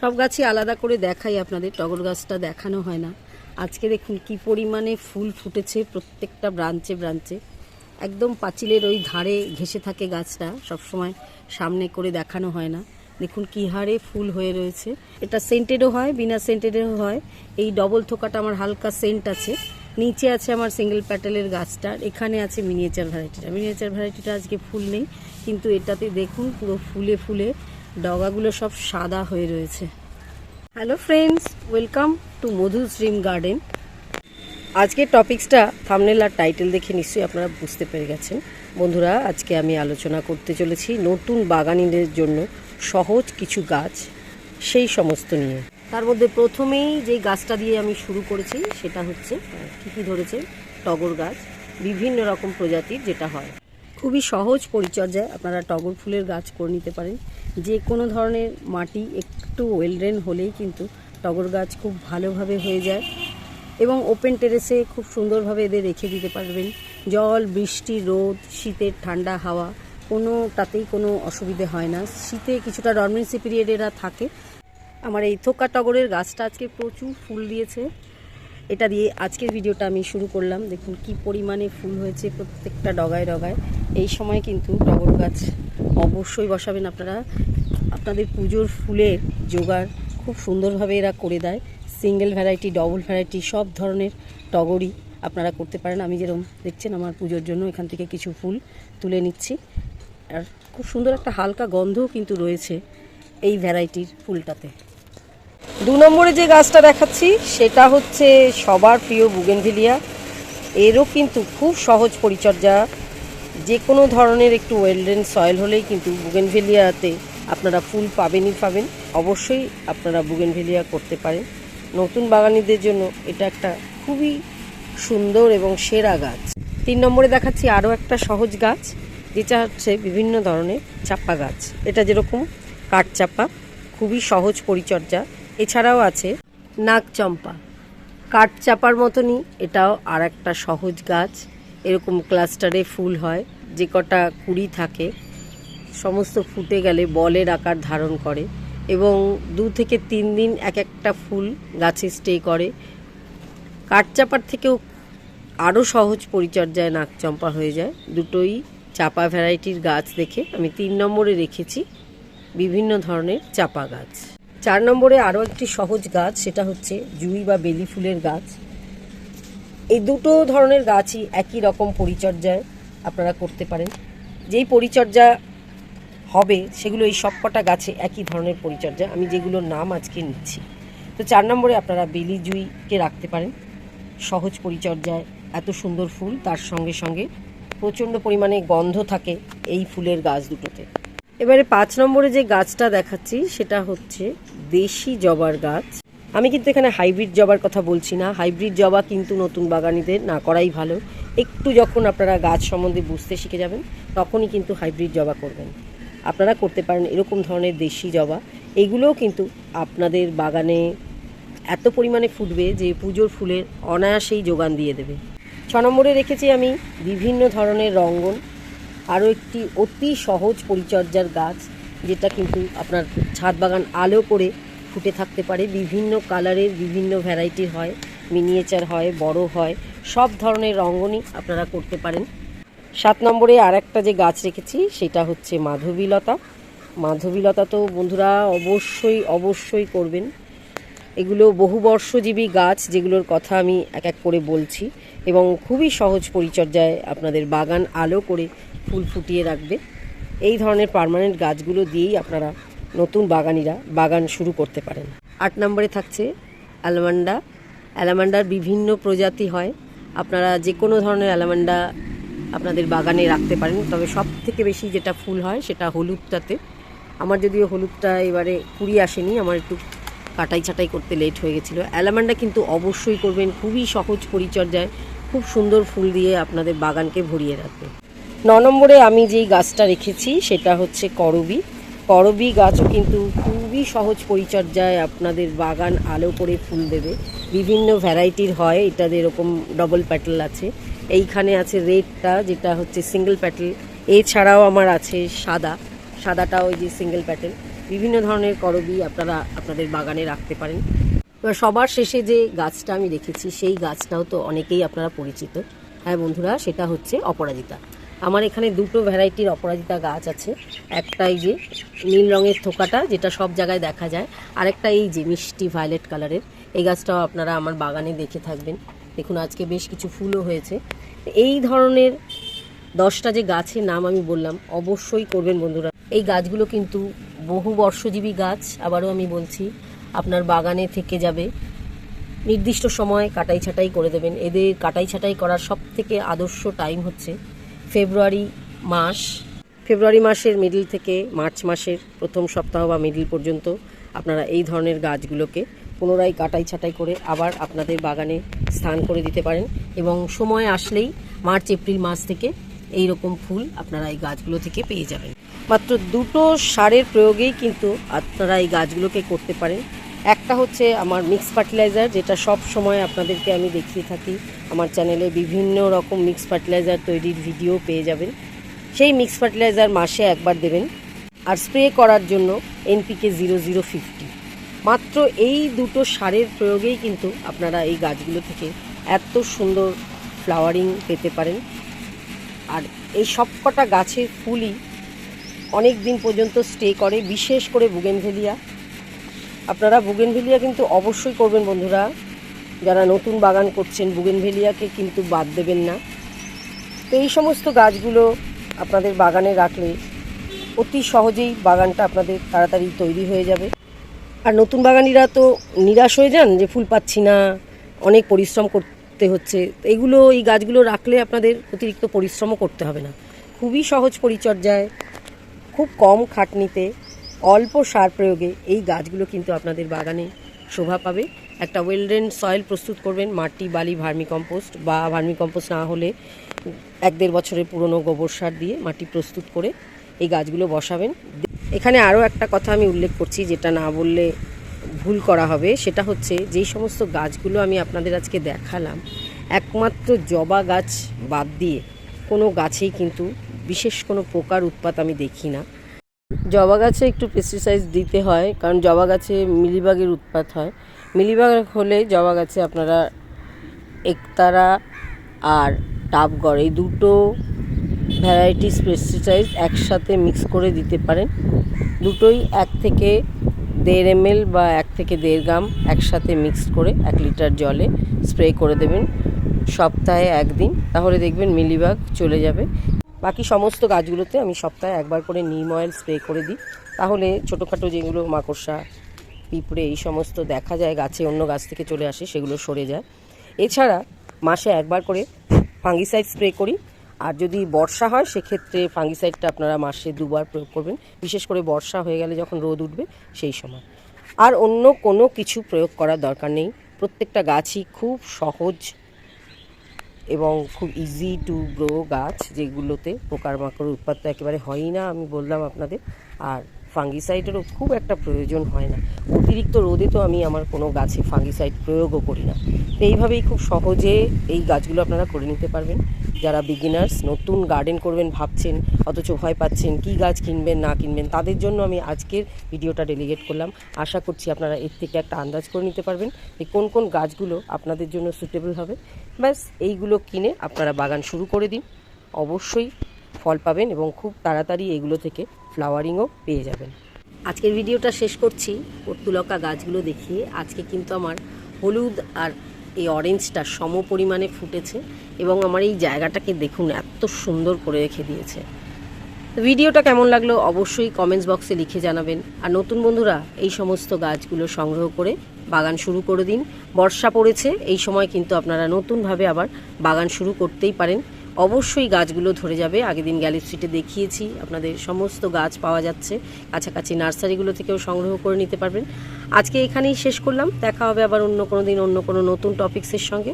সব গাছই আলাদা করে দেখাই আপনাদের, টগর গাছটা দেখানো হয় না। আজকে দেখুন কি পরিমাণে ফুল ফুটেছে প্রত্যেকটা ব্রাঞ্চে ব্রাঞ্চে। একদম পাঁচিলের ওই ধারে ঘেসে থাকে গাছটা, সবসময় সামনে করে দেখানো হয় না। দেখুন কি হারে ফুল হয়ে রয়েছে। এটা সেন্টেডও হয়, বিনা সেন্টেডও হয়। এই ডবল থোকাটা আমার হালকা সেন্ট আছে। নিচে আছে আমার সিঙ্গেল প্যাটেলের গাছটা এখানে আছে মিনিয়েচার ভ্যারাইটিটা মিনিয়েচার ভ্যারাইটিটা আজকে ফুল নেই, কিন্তু এটাতে দেখুন পুরো ফুলে ফুলে ডগাগুলো সব সাদা হয়ে রয়েছে। Hello friends welcome to Madhu dream garden আজকের টপিক্সটা থামনেল আর টাইটেল দেখে নিশ্চয়ই আপনারা বুঝতে পেরে গেছেন। বন্ধুরা, আজকে আমি আলোচনা করতে চলেছি নতুন বাগানিদের জন্য সহজ কিছু গাছ, সেই সমস্ত নিয়ে। তার মধ্যে প্রথমেই যে গাছটা দিয়ে আমি শুরু করেছি, সেটা হচ্ছে কী কী ধরেছে? টগর গাছ, বিভিন্ন রকম প্রজাতির যেটা হয়। খুবই সহজ পরিচর্যায় আপনারা টগর ফুলের গাছ করে নিতে পারেন। যে কোনো ধরনের মাটি একটু ওয়েল ড্রেন হলেই কিন্তু টগর গাছ খুব ভালোভাবে হয়ে যায় এবং ওপেন টেরেসে খুব সুন্দরভাবে এদের রেখে দিতে পারবেন। জল, বৃষ্টি, রোদ শীতের ঠান্ডা হাওয়া কোনো তাতেই কোনো অসুবিধে হয় না। শীতে কিছুটা ডরমেন্সি পিরিয়ড এরা থাকে। আমার এই থোকা টগরের গাছটা আজকে প্রচুর ফুল দিয়েছে। এটা দিয়ে আজকের ভিডিওটা আমি শুরু করলাম। দেখুন কি পরিমাণে ফুল হয়েছে প্রত্যেকটা ডগায় ডগায়। এই সময় কিন্তু টগর গাছ অবশ্যই বসাবেন আপনারা। আপনাদের পুজোর ফুলের জোগাড় খুব সুন্দরভাবে এরা করে দেয়। সিঙ্গেল ভ্যারাইটি ডবল ভ্যারাইটি সব ধরনের টগরই আপনারা করতে পারেন। আমি যেরকম দেখছেন আমার পুজোর জন্য এখান থেকে কিছু ফুল তুলে নিচ্ছি। আর খুব সুন্দর একটা হালকা গন্ধও কিন্তু রয়েছে এই ভ্যারাইটির ফুলটাতে। দু নম্বরে যে গাছটা দেখাচ্ছি, সেটা হচ্ছে সবার প্রিয় বুগেনভিলিয়া। এরও কিন্তু খুব সহজ পরিচর্যা। যে কোনো ধরনের একটু ওয়েলডেন সয়েল হলেই কিন্তু বুগেনভিলিয়াতে আপনারা ফুল পাবেনই পাবেন। অবশ্যই আপনারা বুগেনভিলিয়া করতে পারেন। নতুন বাগানিদের জন্য এটা একটা খুবই সুন্দর এবং সেরা গাছ। তিন নম্বরে দেখাচ্ছি আরও একটা সহজ গাছ, যেটা হচ্ছে বিভিন্ন ধরনের চাপা গাছ। এটা যেরকম কাঠচাপা খুবই সহজ পরিচর্যা। এছাড়াও আছে নাক চম্পা। কাঠ চাপার মতনই এটাও আর একটা সহজ গাছ। এরকম ক্লাস্টারে ফুল হয়। যে কটা কুড়ি থাকে, সমস্ত ফুটে গেলে বলের আকার ধারণ করে এবং দু থেকে তিন দিন এক একটা ফুল গাছে স্টে করে। কাঠচাপার থেকেও আরও সহজ পরিচর্যায় নাকচম্পা হয়ে যায়। দুটোই চাপা ভ্যারাইটির গাছ দেখে আমি তিন নম্বরে রেখেছি বিভিন্ন ধরনের চাপা গাছ। চার নম্বরে আরও একটি সহজ গাছ, সেটা হচ্ছে জুই বা বেলি ফুলের গাছ। এই দুটো ধরনের গাছই একই রকম পরিচর্যায় আপনারা করতে পারেন। যেই পরিচর্যা হবে, সেগুলো এই সবকটা গাছে একই ধরনের পরিচর্যা। আমি যেগুলোর নাম আজকে নিচ্ছি। তো চার নম্বরে আপনারা বেলি জুইকে রাখতে পারেন। সহজ পরিচর্যায় এত সুন্দর ফুল, তার সঙ্গে সঙ্গে প্রচণ্ড পরিমাণে গন্ধ থাকে এই ফুলের গাছ দুটোতে। এবারে পাঁচ নম্বরে যে গাছটা দেখাচ্ছি, সেটা হচ্ছে দেশি জবার গাছ। আমি কিন্তু এখানে হাইব্রিড জবার কথা বলছি না। হাইব্রিড জবা কিন্তু নতুন বাগানিদের না করাই ভালো। একটু যখন আপনারা গাছ সম্বন্ধে বুঝতে শিখে যাবেন, তখনই কিন্তু হাইব্রিড জবা করবেন। আপনারা করতে পারেন এরকম ধরনের দেশি জবা। এগুলোও কিন্তু আপনাদের বাগানে এত পরিমাণে ফুটবে যে পুজোর ফুলের অনায়াসেই যোগান দিয়ে দেবে। ছ নম্বরে রেখেছি আমি বিভিন্ন ধরনের রঙ্গন। আরও একটি অতি সহজ পরিচর্যার গাছ, যেটা কিন্তু আপনার ছাদ বাগান আলো করে ফুটে থাকতে পারে, বিভিন্ন কালারের, বিভিন্ন ভ্যারাইটির হয়, মিনিয়েচার হয়, বড় হয়, সব ধরনের রঙ্গনই আপনারা করতে পারেন। সাত নম্বরে আর একটা যে গাছ রেখেছি, সেটা হচ্ছে মাধবীলতা। মাধবীলতা তো বন্ধুরা অবশ্যই অবশ্যই করবেন। এগুলো বহুবর্ষজীবী গাছ, যেগুলোর কথা আমি এক এক করে বলছি এবং খুবই সহজ পরিচর্যায় আপনাদের বাগান আলো করে ফুল ফুটিয়ে রাখবে। এই ধরনের পার্মানেন্ট গাছগুলো দিয়েই আপনারা নতুন বাগানিরা বাগান শুরু করতে পারেন। আট নম্বরে থাকছে অ্যালামান্ডা। অ্যালামান্ডার বিভিন্ন প্রজাতি হয়। আপনারা যে কোনো ধরনের অ্যালামান্ডা আপনাদের বাগানে রাখতে পারেন। তবে সব থেকে বেশি যেটা ফুল হয় সেটা হলুদটাতে। আমার যদিও হলুদটা এবারে কুড়ি আসেনি, আমার একটু কাটাই ছাটাই করতে লেট হয়ে গেছিল। অ্যালামান্ডা কিন্তু অবশ্যই করবেন, খুবই সহজ পরিচর্যায়, খুব সুন্দর ফুল দিয়ে আপনাদের বাগানকে ভরিয়ে রাখবে। ন নম্বরে আমি যেই গাছটা রেখেছি সেটা হচ্ছে করবি। করবি গাছও কিন্তু খুবই সহজ পরিচর্যায় আপনাদের বাগান আলো করে ফুল দেবে। বিভিন্ন ভ্যারাইটির হয়, এটাতে এরকম ডবল প্যাটেল আছে। এইখানে আছে রেডটা, যেটা হচ্ছে সিঙ্গেল প্যাটেল এছাড়াও আমার আছে সাদা। সাদাটা ওই যে সিঙ্গেল প্যাটেল বিভিন্ন ধরনের করবি আপনারা আপনাদের বাগানে রাখতে পারেন। এবার সবার শেষে যে গাছটা আমি রেখেছি, সেই গাছটাও তো অনেকেই আপনারা পরিচিত। হ্যাঁ বন্ধুরা, সেটা হচ্ছে অপরাজিতা। আমার এখানে দুটো ভ্যারাইটির অপরাজিতা গাছ আছে। একটা এই যে নীল রঙের থোকাটা, যেটা সব জায়গায় দেখা যায়। আরেকটা এই যে মিষ্টি ভায়োলেট কালারের এই গাছটাও আপনারা আমার বাগানে দেখে থাকবেন। দেখুন, আজকে বেশ কিছু ফুলও হয়েছে। এই ধরনের দশটা যে গাছের নাম আমি বললাম, অবশ্যই করবেন বন্ধুরা। এই গাছগুলো কিন্তু বহু বর্ষজীবী গাছ, আবারও আমি বলছি, আপনার বাগানে থেকে যাবে। নির্দিষ্ট সময় কাটাই ছাটাই করে দেবেন। এদের কাটাই ছাটাই করার সব থেকে আদর্শ টাইম হচ্ছে ফেব্রুয়ারি মাস। ফেব্রুয়ারি মাসের মিডিল থেকে মার্চ মাসের প্রথম সপ্তাহ বা মিডিল পর্যন্ত আপনারা এই ধরনের গাছগুলোকে পুনরায় কাটাই ছাটাই করে আবার আপনাদের বাগানে স্থান করে দিতে পারেন এবং সময় আসলেই মার্চ, এপ্রিল মাস থেকে এই রকম ফুল আপনারা এই গাছগুলো থেকে পেয়ে যাবেন। মাত্র দুটো সারের প্রয়োগেই কিন্তু আপনারা এই গাছগুলোকে করতে পারেন। একটা হচ্ছে আমার মিক্স ফার্টিলাইজার যেটা সব সময় আপনাদেরকে আমি দেখিয়ে থাকি। আমার চ্যানেলে বিভিন্ন রকম মিক্স ফার্টিলাইজার তৈরির ভিডিও পেয়ে যাবেন। সেই মিক্স ফার্টিলাইজার মাসে একবার দেবেন আর স্প্রে করার জন্য এনপিকে জিরো জিরো ফিফটি মাত্র এই দুটো সারের প্রয়োগেই কিন্তু আপনারা এই গাছগুলো থেকে এত সুন্দর ফ্লাওয়ারিং পেতে পারেন। আর এই সবকটা গাছের ফুলই অনেক দিন পর্যন্ত স্টে করে, বিশেষ করে বুগেনভেলিয়া। আপনারা বুগেনভেলিয়া কিন্তু অবশ্যই করবেন বন্ধুরা। যারা নতুন বাগান করছেন, বুগেনভেলিয়াকে কিন্তু বাদ দেবেন না। তো এই সমস্ত গাছগুলো আপনাদের বাগানে রাখলে অতি সহজেই বাগানটা আপনাদের তাড়াতাড়ি তৈরি হয়ে যাবে। আর নতুন বাগানিরা তো নিরাশ হয়ে যান যে ফুল পাচ্ছি না, অনেক পরিশ্রম করতে হচ্ছে। এগুলো, এই গাছগুলো রাখলে আপনাদের অতিরিক্ত পরিশ্রমও করতে হবে না। খুবই সহজ পরিচর্যায়, খুব কম খাটনিতে অল্প সার প্রয়োগে এই গাছগুলো কিন্তু আপনাদের বাগানে শোভা পাবে। একটা ওয়েলডেন সয়েল প্রস্তুত করবেন, মাটি, বালি ভার্মি কম্পোস্ট বা ভার্মি কম্পোস্ট না হলে এক দেড় বছরের পুরনো গোবর সার দিয়ে মাটি প্রস্তুত করে এই গাছগুলো বসাবেন। এখানে আরও একটা কথা আমি উল্লেখ করছি যেটা না বললে ভুল করা হবে, সেটা হচ্ছে যেই সমস্ত গাছগুলো আমি আপনাদের আজকে দেখালাম, একমাত্র জবা গাছ বাদ দিয়ে কোনো গাছেই কিন্তু বিশেষ কোনো পোকার উৎপাত আমি দেখি না। জবা গাছে একটু পেস্টিসাইড দিতে হয়, কারণ জবা গাছে মিলিবাগের উৎপাত হয়। মিলিবাগ হলে জবা গাছে আপনারা একতারা আর টাবগড় এই দুটো ভ্যারাইটিস পেস্টিসাইড একসাথে মিক্স করে দিতে পারেন। দুটোই এক থেকে দেড় এমএল বা এক থেকে দেড় গ্রাম একসাথে মিক্স করে এক লিটার জলে স্প্রে করে দেবেন সপ্তাহে একদিন। তাহলে দেখবেন মিলিবাগ চলে যাবে। বাকি সমস্ত গাছগুলোতে আমি সপ্তাহে একবার করে নিম অয়েল স্প্রে করে দিই। তাহলে ছোটোখাটো যেগুলো মাকড়সা, পিঁপড়ে এই সমস্ত দেখা যায়, গাছে অন্য গাছ থেকে চলে আসে, সেগুলো সরে যায়। এছাড়া মাসে একবার করে ফাঙ্গিসাইড স্প্রে করি। আর যদি বর্ষা হয়, সেক্ষেত্রে ফাঙ্গিসাইডটা আপনারা মাসে দুবার প্রয়োগ করবেন। বিশেষ করে বর্ষা হয়ে গেলে যখন রোদ উঠবে, সেই সময়। আর অন্য কোনো কিছু প্রয়োগ করার দরকার নেই। প্রত্যেকটা গাছই খুব সহজ এবং খুব ইজি টু গ্রো গাছ যেগুলোতে পোকামাকড়ের মাকড় তো একেবারে হয়ই না, আমি বললাম আপনাদের। আর ফাঙ্গিসাইডেরও খুব একটা প্রয়োজন হয় না। অতিরিক্ত রোদে তো আমি আমার কোনো গাছে ফাঙ্গিসাইড প্রয়োগও করি না। তো এইভাবেই খুব সহজে এই গাছগুলো আপনারা করে নিতে পারবেন। যারা বিগিনার্স নতুন গার্ডেন করবেন ভাবছেন, অথচ ভয় পাচ্ছেন কী গাছ কিনবেন, না কিনবেন, তাদের জন্য আমি আজকের ভিডিওটা ডেলিগেট করলাম। আশা করছি আপনারা এর থেকে একটা আন্দাজ করে নিতে পারবেন যে কোন কোন গাছগুলো আপনাদের জন্য সুটেবল হবে। ব্যাস, এইগুলো কিনে আপনারা বাগান শুরু করে দিন। অবশ্যই ফল পাবেন এবং খুব তাড়াতাড়ি এগুলো থেকে ফ্লাওয়ারিংও পেয়ে যাবেন। আজকের ভিডিওটা শেষ করছি। পর্তুলকা গাছগুলো দেখিয়ে আজকে কিন্তু আমার হলুদ আর এই অরেঞ্জটা সম পরিমাণে ফুটেছে এবং আমার এই জায়গাটাকে দেখুন, এত সুন্দর করে রেখে দিয়েছে। ভিডিওটা কেমন লাগল অবশ্যই কমেন্টস বক্সে লিখে জানাবেন। আর নতুন বন্ধুরা, এই সমস্ত গাছগুলো সংগ্রহ করে বাগান শুরু করে দিন। বর্ষা পড়েছে, এই সময় কিন্তু আপনারা নতুনভাবে আবার বাগান শুরু করতেই পারেন। অবশ্যই গাছগুলো ধরে যাবে। আগের দিন গ্যালি স্ট্রিটে দেখিয়েছি, আপনাদের সমস্ত গাছ পাওয়া যাচ্ছে। কাছাকাছি নার্সারিগুলো থেকেও সংগ্রহ করে নিতে পারবেন। আজকে এখানেই শেষ করলাম। দেখা হবে আবার অন্য কোনো দিন অন্য কোনো নতুন টপিক্সের সঙ্গে।